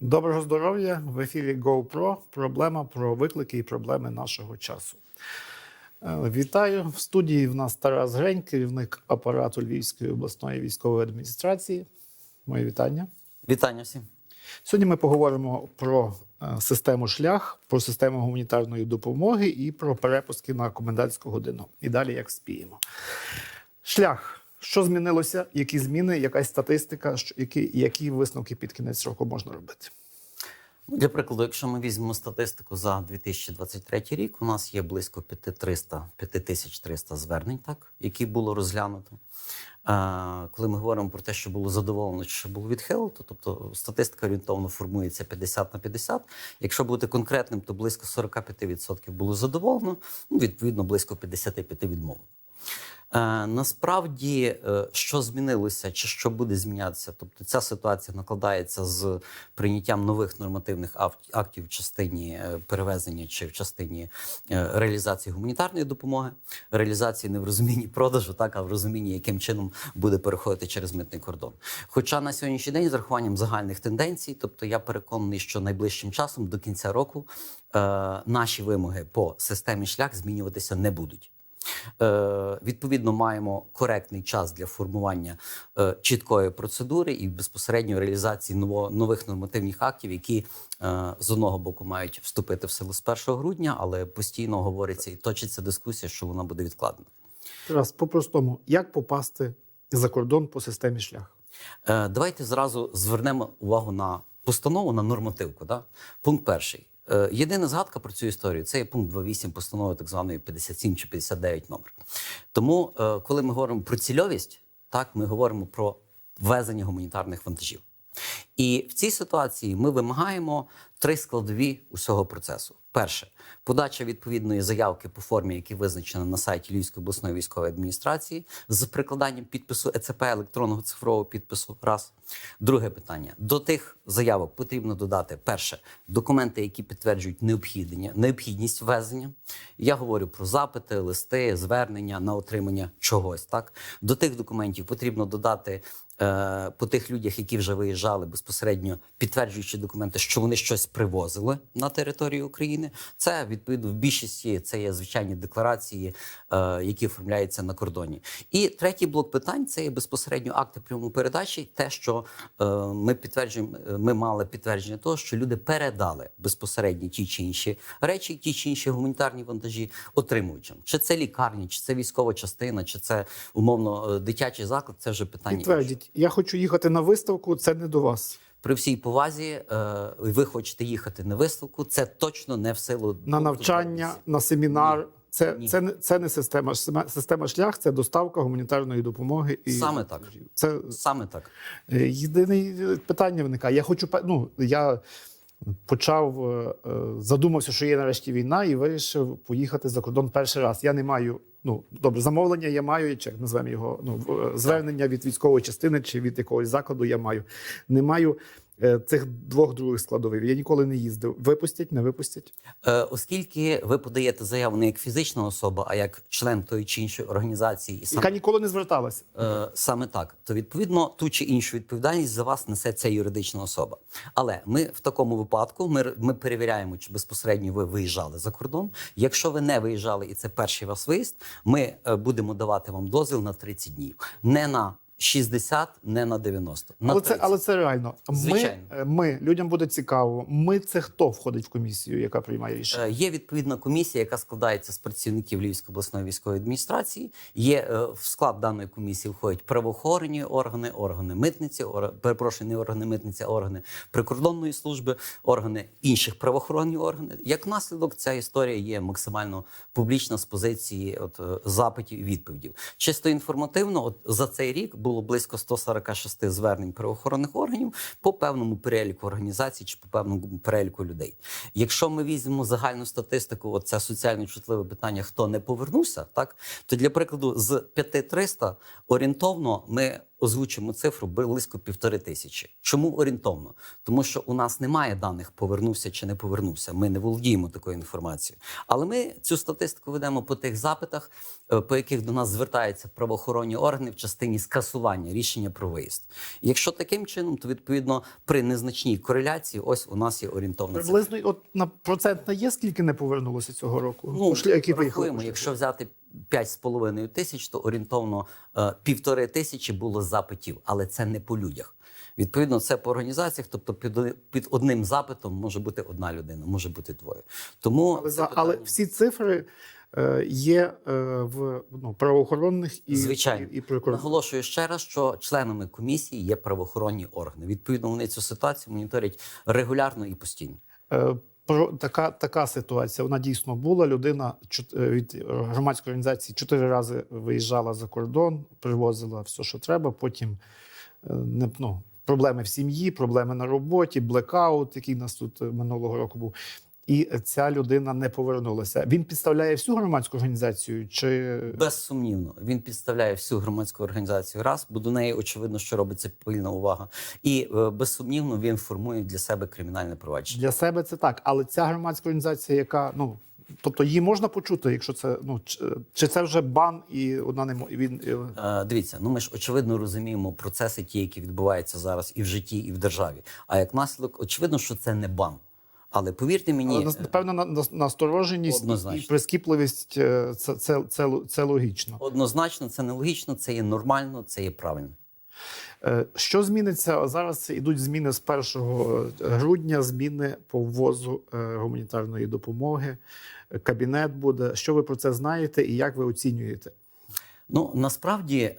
Доброго здоров'я! В ефірі GoPro. Проблема про виклики і проблеми нашого часу. Е, Вітаю в студії. В нас Тарас Грень, керівник апарату Львівської обласної військової адміністрації. Моє вітання. Вітання всім. Сьогодні ми поговоримо про е, систему шлях, про систему гуманітарної допомоги і про перепуски на комендантську годину. І далі як спіємо. Шлях. Що змінилося? Які зміни, якась статистика, які, які висновки під кінець року можна робити? Ну, Для прикладу, якщо ми візьмемо статистику за 2023 рік, у нас є близько 5300, 5300 звернень, так, які було розглянуто. Е, коли ми говоримо про те, що було задоволено чи що було відхилено, тобто статистика орієнтовно формується 50 на 50. Якщо бути конкретним, то близько 45% було задоволено, ну, відповідно, близько 55% відмовлено. Е, насправді, е, що змінилося, чи що буде змінятися? Тобто, ця ситуація накладається з прийняттям нових нормативних актів в частині е, перевезення чи в частині реалізації гуманітарної допомоги, реалізації не в розумінні продажу, так а в розумінні, яким чином буде переходити через митний кордон. Хоча на сьогоднішній день, з рахуванням загальних тенденцій, тобто я переконаний, що найближчим часом до кінця року наші вимоги по системі шлях змінюватися не будуть. Е, відповідно, маємо коректний час для формування е, чіткої процедури і безпосередньо реалізації нових нормативних актів, які е, з одного боку мають вступити в силу з 1 грудня, але постійно говориться і точиться дискусія, що вона буде відкладена. Раз по-простому, як попасти за кордон по системі шлях? Давайте зразу звернемо увагу на постанову на нормативку. Да? Пункт перший. Е, Єдина згадка про цю історію це є пункт 2.8 постанови так званої 57 чи 59 номер. Тому, е, коли ми говоримо про цільовість, так ми говоримо про ввезення гуманітарних вантажів. І в цій ситуації ми вимагаємо три складові усього процесу. Перше подача відповідної заявки по формі, які визначена на сайті Львівської обласної військової адміністрації, з прикладанням підпису ЕЦП електронного цифрового підпису. Раз друге питання: до тих заявок потрібно додати перше документи, які підтверджують необхіднення, необхідність ввезення. Я говорю про запити, листи, звернення на отримання чогось. Так до тих документів потрібно додати е, по тих людях, які вже виїжджали безпосередньо, підтверджуючи документи, що вони щось привозили на територію України. Це відповідно в більшості це є звичайні декларації, е, які оформляються на кордоні. І третій блок питань це є безпосередньо акти прямої передачі. Те, що е, ми підтверджуємо, е, ми мали підтвердження того, що люди передали безпосередньо ті чи інші речі, ті чи інші гуманітарні вантажі отримуючим. Чи це лікарня, чи це військова частина, чи це умовно дитячий заклад. Це вже питання. Підтвердіть, я хочу їхати на виставку, це не до вас. При всій повазі, е, ви хочете їхати на виставку. Це точно не в силу На навчання, на семінар. Це, Ні. це, це не система. Система шлях це доставка гуманітарної допомоги. І Саме так. Це Саме так. Е, Єдине питання виникає. Я хочу ну, я почав е, е, задумався, що є нарешті війна, і вирішив поїхати за кордон перший раз. Я не маю. Ну добре, замовлення я маю, чи називаємо його ну е, звернення від військової частини чи від якогось закладу. Я маю. Не маю цих двох других складових. Я ніколи не їздив. Випустять, не випустять. Е, оскільки ви подаєте заяву не як фізична особа, а як член тої чи іншої організації, і саме, Яка ніколи не зверталася. е, саме так, то відповідно ту чи іншу відповідальність за вас несе ця юридична особа. Але ми в такому випадку ми, ми перевіряємо, чи безпосередньо ви виїжджали за кордон. Якщо ви не виїжджали і це перший ваш виїзд, ми е, будемо давати вам дозвіл на 30 днів, не на 60, не на 90. На Але це, але це реально. Звичайно. е, ми людям буде цікаво. Ми це хто входить в комісію, яка приймає рішення? Е, Є відповідна комісія, яка складається з працівників Львівської обласної військової адміністрації. Є е, в склад даної комісії входять правоохоронні органи, органи митниці, ор- перепрошую, не органи митниці, а органи прикордонної служби, органи інших правоохоронних органів. Як наслідок, ця історія є максимально публічна з позиції от, запитів і відповідів. Чисто інформативно, от за цей рік було близько 146 звернень правоохоронних органів по певному переліку організацій чи по певному переліку людей. Якщо ми візьмемо загальну статистику, от це соціально чутливе питання, хто не повернувся, так то для прикладу з 5300 орієнтовно ми озвучимо цифру близько півтори тисячі. Чому орієнтовно? Тому що у нас немає даних, повернувся чи не повернувся. Ми не володіємо такою інформацією. Але ми цю статистику ведемо по тих запитах, е, по яких до нас звертаються правоохоронні органи в частині скасування рішення про виїзд. Якщо таким чином, то відповідно при незначній кореляції, ось у нас є орієнтовна цифра. Приблизно от на процентна є, скільки не повернулося цього року? Ну, Пошлі- які рахуємо, якщо взяти 5,5 тисяч, то орієнтовно е, півтори тисячі було запитів, але це не по людях. Відповідно, це по організаціях, тобто під, під одним запитом може бути одна людина, може бути двоє. Тому Але, за, але всі цифри е, є е, в ну, правоохоронних і, Звичайно. і, і. Наголошую ще раз, що членами комісії є правоохоронні органи. Відповідно, вони цю ситуацію моніторять регулярно і постійно. Про така, така ситуація вона дійсно була. Людина е, від громадської організації чотири рази виїжджала за кордон, привозила все, що треба. Потім е, не ну, проблеми в сім'ї, проблеми на роботі, блекаут, який нас тут е, минулого року був. І ця людина не повернулася. Він підставляє всю громадську організацію, чи Безсумнівно, він підставляє всю громадську організацію раз, бо до неї очевидно, що робиться пильна увага, і е, безсумнівно він формує для себе кримінальне провадження. для себе це так. Але ця громадська організація, яка ну тобто її можна почути, якщо це ну чи, чи це вже бан, і вона не і він е, Е, Дивіться, ну ми ж очевидно розуміємо процеси, ті, які відбуваються зараз і в житті, і в державі. А як наслідок, очевидно, що це не бан. Але повірте мені, Але е, напевно на, на, настороженість і прискіпливість е, це, це, це, це логічно. однозначно це нелогічно, це є нормально, це є правильно. Е, Що зміниться зараз? Ідуть зміни з 1 грудня, зміни по ввозу гуманітарної допомоги. Кабінет буде. Що ви про це знаєте і як ви оцінюєте? Ну насправді,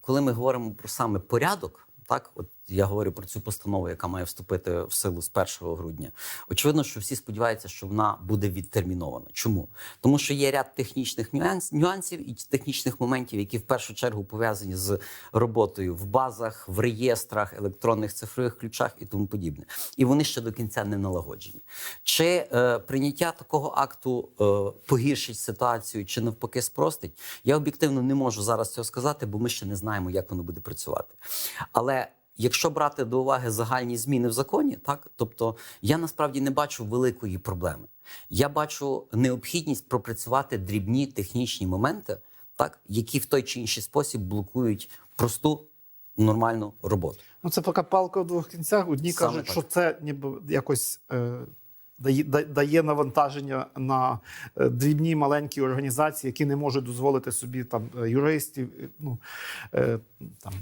коли ми говоримо про саме порядок, так от я говорю про цю постанову, яка має вступити в силу з 1 грудня. Очевидно, що всі сподіваються, що вона буде відтермінована. Чому? Тому що є ряд технічних нюанс, нюансів і технічних моментів, які в першу чергу пов'язані з роботою в базах, в реєстрах, електронних цифрових ключах і тому подібне. І вони ще до кінця не налагоджені. Чи е, прийняття такого акту е, погіршить ситуацію, чи навпаки спростить? Я об'єктивно не можу зараз цього сказати, бо ми ще не знаємо, як воно буде працювати. Але якщо брати до уваги загальні зміни в законі, так тобто я насправді не бачу великої проблеми. Я бачу необхідність пропрацювати дрібні технічні моменти, так які в той чи інший спосіб блокують просту нормальну роботу. Ну це поки палка в двох кінцях. Одні Саме кажуть, так. що це ніби якось. Е... Дає, дає навантаження на е, дрібні маленькі організації, які не можуть дозволити собі там е, юристів, е, ну е, там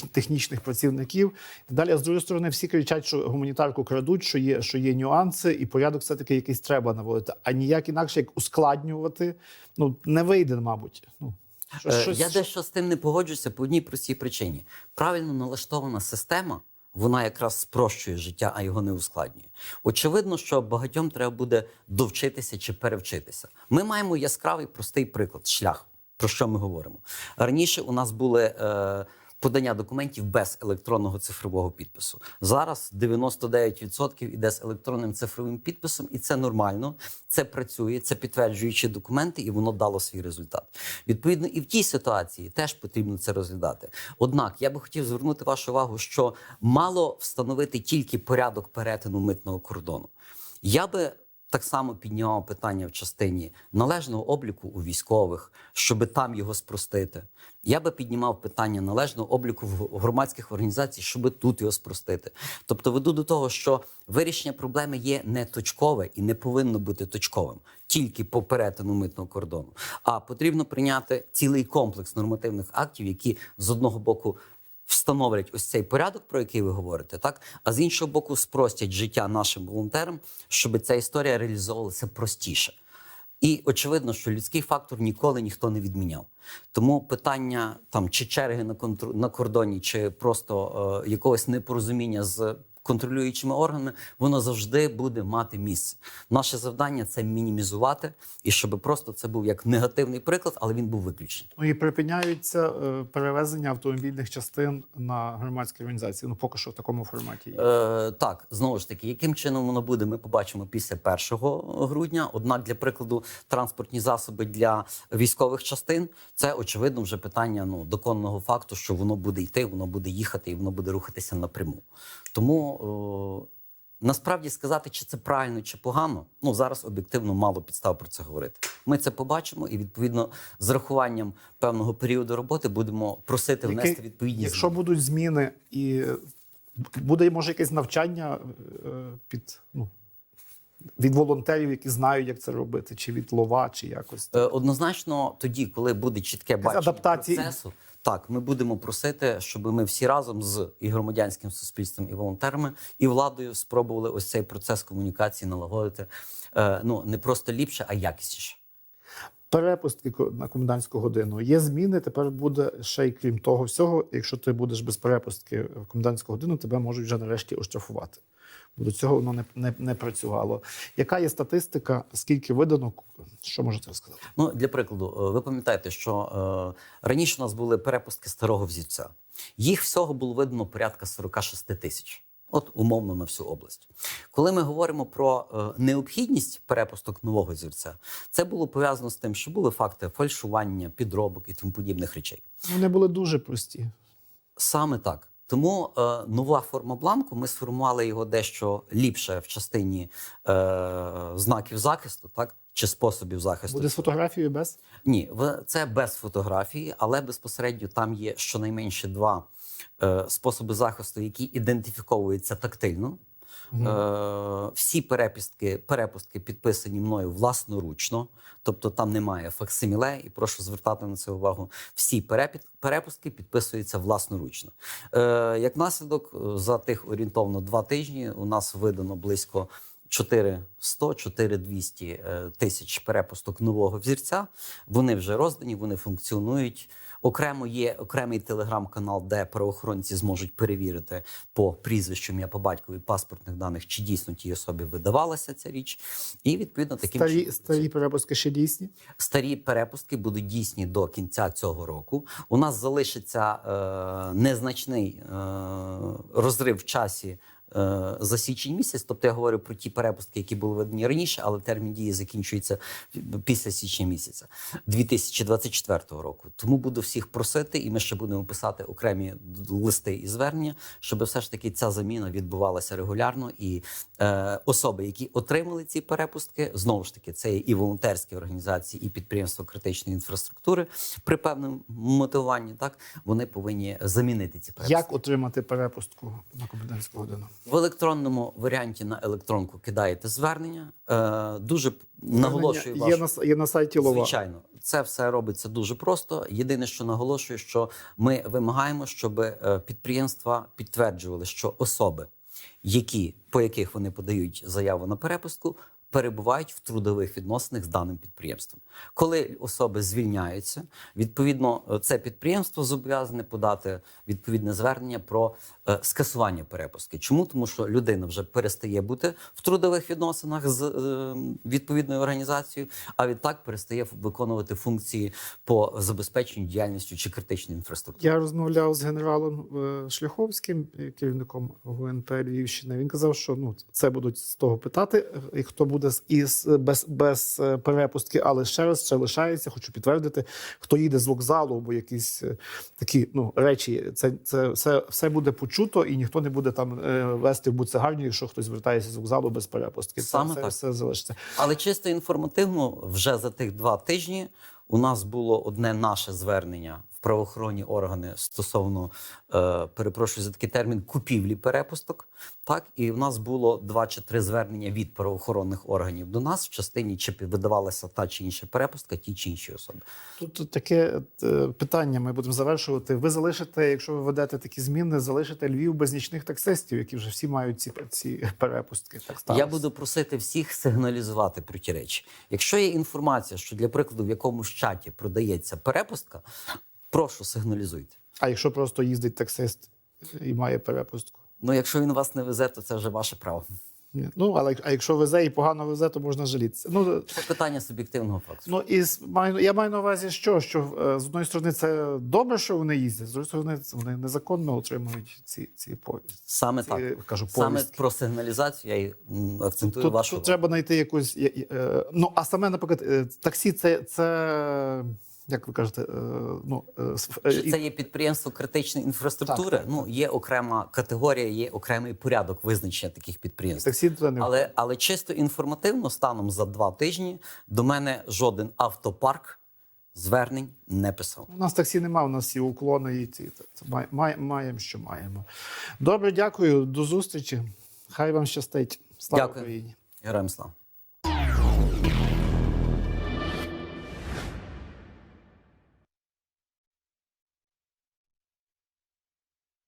технічних працівників. Далі, з другої сторони, всі кричать, що гуманітарку крадуть, що є, що є нюанси, і порядок все-таки якийсь треба наводити. А ніяк інакше, як ускладнювати, ну не вийде, мабуть. Ну, що- Е, щось- Я дещо з тим не погоджуюся по одній простій причині. Правильно налаштована система, вона якраз спрощує життя, а його не ускладнює. Очевидно, що багатьом треба буде довчитися чи перевчитися. Ми маємо яскравий простий приклад шлях. Про що ми говоримо? Раніше у нас були е, подання документів без електронного цифрового підпису. Зараз 99% іде з електронним цифровим підписом, і це нормально. Це працює, це підтверджуючи документи, і воно дало свій результат. Відповідно, і в тій ситуації теж потрібно це розглядати. Однак я би хотів звернути вашу увагу, що мало встановити тільки порядок перетину митного кордону. Я би так само піднімав питання в частині належного обліку у військових, щоб там його спростити. Я би піднімав питання належного обліку в громадських організацій, щоб тут його спростити. Тобто веду до того, що вирішення проблеми є не точкове і не повинно бути точковим тільки по перетину митного кордону. А потрібно прийняти цілий комплекс нормативних актів, які з одного боку встановлять ось цей порядок, про який ви говорите, так а з іншого боку, спростять життя нашим волонтерам, щоб ця історія реалізовувалася простіше. І очевидно, що людський фактор ніколи ніхто не відміняв. Тому питання там чи черги на контр... на кордоні, чи просто е, якогось непорозуміння з контролюючими органами, воно завжди буде мати місце. Наше завдання це мінімізувати, і щоб просто це був як негативний приклад, але він був виключений. Ну і припиняються е, перевезення автомобільних частин на громадські організації. Ну поки що в такому форматі. є. Е, так, знову ж таки, яким чином воно буде, ми побачимо після 1 грудня. Однак, для прикладу, транспортні засоби для військових частин це очевидно вже питання ну доконного факту, що воно буде йти, воно буде їхати і воно буде рухатися напряму. Тому. Е, Насправді сказати, чи це правильно, чи погано, ну зараз об'єктивно мало підстав про це говорити. Ми це побачимо, і відповідно з рахуванням певного періоду роботи будемо просити Який- внести відповідні Якщо зміни. будуть зміни і е, буде може якесь навчання е, під ну. Від волонтерів, які знають, як це робити, чи від лова, чи якось Е, Однозначно, тоді, коли буде чітке бачення адаптації. процесу, так ми будемо просити, щоб ми всі разом з і громадянським суспільством, і волонтерами, і владою спробували ось цей процес комунікації налагодити е, ну не просто ліпше, а якісніше. перепустки на комендантську годину. Є зміни. Тепер буде ще й крім того всього. Якщо ти будеш без перепустки в комендантську годину, тебе можуть вже нарешті оштрафувати. Бо до цього воно не, не, не працювало. Яка є статистика? Скільки видано? Що можете розказати? Ну, для прикладу, е, ви пам'ятаєте, що е, раніше у нас були перепустки старого взірця. Їх всього було видано порядка 46 тисяч. От умовно на всю область. Коли ми говоримо про е, необхідність перепусток нового зірця, це було пов'язано з тим, що були факти фальшування, підробок і тому подібних речей. Вони були дуже прості. Саме так. Тому е, нова форма бланку ми сформували його дещо ліпше в частині е, знаків захисту, так чи способів захисту. Буде з фотографією без? Ні, в- це без фотографії, але безпосередньо там є щонайменше два е, способи захисту, які ідентифіковуються тактильно. Е, всі перепустки, перепустки підписані мною власноручно, тобто там немає факсиміле, і прошу звертати на це увагу. Всі перепід, перепустки підписуються власноручно. Е, як наслідок, е, за тих орієнтовно два тижні у нас видано близько 400-4200 е, тисяч перепусток нового взірця. Вони вже роздані, вони функціонують. Окремо є окремий телеграм-канал, де правоохоронці зможуть перевірити по прізвищу, ім'я по батькові паспортних даних, чи дійсно тій особі видавалася ця річ. І відповідно таким Старі, чином старі перепустки ще дійсні. старі перепустки будуть дійсні до кінця цього року. У нас залишиться е, незначний е, розрив в часі. Е, За січень місяць, тобто я говорю про ті перепустки, які були видані раніше, але термін дії закінчується після січня місяця 2024 року. Тому буду всіх просити, і ми ще будемо писати окремі листи і звернення, щоб все ж таки ця заміна відбувалася регулярно. І е, особи, які отримали ці перепустки, знову ж таки, це є і волонтерські організації, і підприємства критичної інфраструктури при певному мотивуванні, так вони повинні замінити ці перепустки. Як отримати перепустку на комендантську годину? В електронному варіанті на електронку кидаєте звернення. Е, дуже наголошую є на, є на сайті Лова. Звичайно, це все робиться дуже просто. Єдине, що наголошую, що ми вимагаємо, щоб е, підприємства підтверджували, що особи, які по яких вони подають заяву на перепустку, перебувають в трудових відносинах з даним підприємством. Коли особи звільняються, відповідно, е, це підприємство зобов'язане подати відповідне звернення про е, скасування перепустки. Чому? Тому що людина вже перестає бути в трудових відносинах з е, відповідною організацією, а відтак перестає виконувати функції по забезпеченню діяльністю чи критичної інфраструктури. Я розмовляв з генералом Шляховським, керівником ГУНП Львівщини. Він казав, що ну це будуть з того питати, і хто буде з із без, без е, перепустки, але ще раз ще лишається. Хочу підтвердити, хто їде з вокзалу або якісь е, такі ну речі. Це це все, все буде почуто, і ніхто не буде там е, вести в буцегарню, якщо хтось звертається з вокзалу без перепустки. Це Саме все, так. все залишиться. Але чисто інформативно, вже за тих два тижні у нас було одне наше звернення правоохоронні органи стосовно, е, перепрошую за такий термін, купівлі перепусток. Так, і в нас було два чи три звернення від правоохоронних органів до нас в частині, чи видавалася та чи інша перепустка, ті чи інші особи. Тут таке е, питання. Ми будемо завершувати. Ви залишите, якщо ви ведете такі зміни, залишите Львів без нічних таксистів, які вже всі мають ці, ці перепустки. Так сталося. Я буду просити всіх сигналізувати про ті речі. Якщо є інформація, що для прикладу в якомусь чаті продається перепустка, прошу сигналізуйте. А якщо просто їздить таксист і має перепустку, Ну, якщо він вас не везе, то це вже ваше право. Ні. Ну, але а якщо везе і погано везе, то можна жалітися. Ну, Це питання суб'єктивного фактору. Ну і з- маю, я маю на увазі, що, що е, з одної сторони це добре, що вони їздять, з іншої сторони, вони незаконно отримують ці, ці повістки. Саме Ці, так. кажу, Саме про сигналізацію я м, акцентую Тут, вашу тут треба знайти якусь. е, е, Ну, а саме, наприклад, е, таксі це, це як ви кажете, е, ну, е, е, Що це є підприємство критичної інфраструктури. Так, так, ну є окрема категорія, є окремий порядок визначення таких підприємств. таксі туди Але, але чисто інформативно, станом за два тижні до мене жоден автопарк звернень не писав. У нас таксі немає, у нас всі уклони і ці. Має, має- маємо, що маємо. Добре, дякую, до зустрічі. Хай вам щастить. Слава Україні! Героям слава.